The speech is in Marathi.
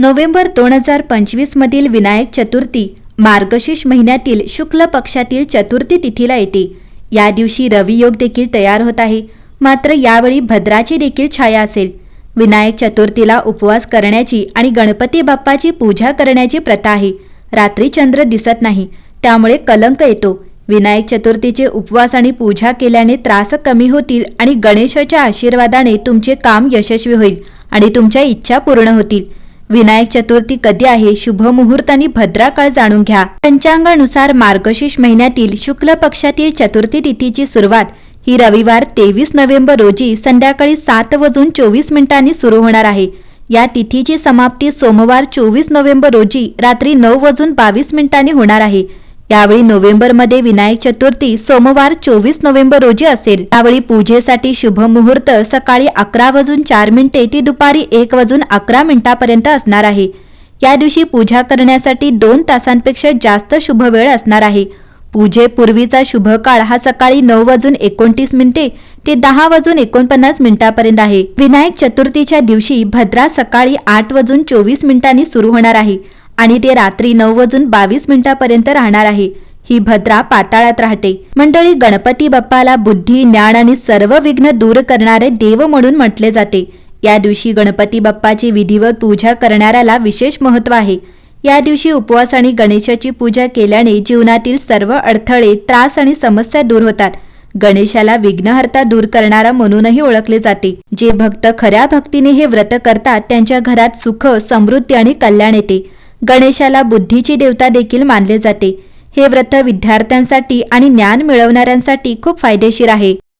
नोव्हेंबर दोन हजार पंचवीसमधील विनायक चतुर्थी मार्गशीर्ष महिन्यातील शुक्ल पक्षातील चतुर्थी तिथीला येते. या दिवशी रवियोग देखील तयार होत आहे. मात्र यावेळी भद्राची देखील छाया असेल. विनायक चतुर्थीला उपवास करण्याची आणि गणपती बाप्पाची पूजा करण्याची प्रथा आहे. रात्री चंद्र दिसत नाही. त्यामुळे कलंक येतो. विनायक चतुर्थीचे उपवास आणि पूजा केल्याने त्रास कमी होतील आणि गणेशाच्या आशीर्वादाने तुमचे काम यशस्वी होईल आणि तुमच्या इच्छा पूर्ण होतील. विनायक चतुर्थी कधी आहे शुभ मुहूर्त आणि भद्राकाळ जाणून घ्या. पंचांगानुसार मार्गशीर्ष महिन्यातील शुक्ल पक्षातील चतुर्थी तिथीची सुरुवात ही रविवार तेवीस नोव्हेंबर रोजी संध्याकाळी सात वाजून चोवीस मिनिटांनी सुरू होणार आहे. या तिथीची समाप्ती सोमवार चोवीस नोव्हेंबर रोजी रात्री नऊ वाजून बावीस मिनिटांनी होणार आहे. यावेळी नोव्हेंबरमध्ये विनायक चतुर्थी सोमवार चोवीस नोव्हेंबर रोजी असेल. यावेळी पूजेसाठी शुभ मुहूर्त सकाळी अकरा वाजून चार मिनिटे ते दुपारी एक वाजून अकरा मिनिटापर्यंत असणार आहे. या दिवशी पूजा करण्यासाठी दोन तासांपेक्षा जास्त शुभ वेळ असणार आहे. पूजेपूर्वीचा शुभ काळ हा सकाळी नऊ वाजून एकोणतीस मिनिटे ते दहा वाजून एकोणपन्नास मिनिटापर्यंत आहे. विनायक चतुर्थीच्या दिवशी भद्रा सकाळी आठ वाजून चोवीस मिनिटांनी सुरू होणार आहे. आणि ते रात्री नऊ वाजून बावीस मिनिटापर्यंत राहणार आहे. ही भद्रा पाताळात राहते. मंडळी गणपती बाप्पाला बुद्धी ज्ञान आणि सर्व विघ्न दूर करणारे देव म्हणून म्हटले जाते. या दिवशी गणपती बाप्पाची विधीवर पूजा करणाऱ्याला विशेष महत्त्व आहे. या दिवशी उपवास आणि गणेशाची पूजा केल्याने जीवनातील सर्व अडथळे त्रास आणि समस्या दूर होतात. गणेशाला विघ्नहर्ता दूर करणारा म्हणूनही ओळखले जाते. जे भक्त खऱ्या भक्तीने हे व्रत करतात त्यांच्या घरात सुख समृद्धी आणि कल्याण येते. गणेशाला बुद्धीची देवता देखील मानले जाते. हे व्रत विद्यार्थ्यांसाठी आणि ज्ञान मिळवणाऱ्यांसाठी खूप फायदेशीर आहे.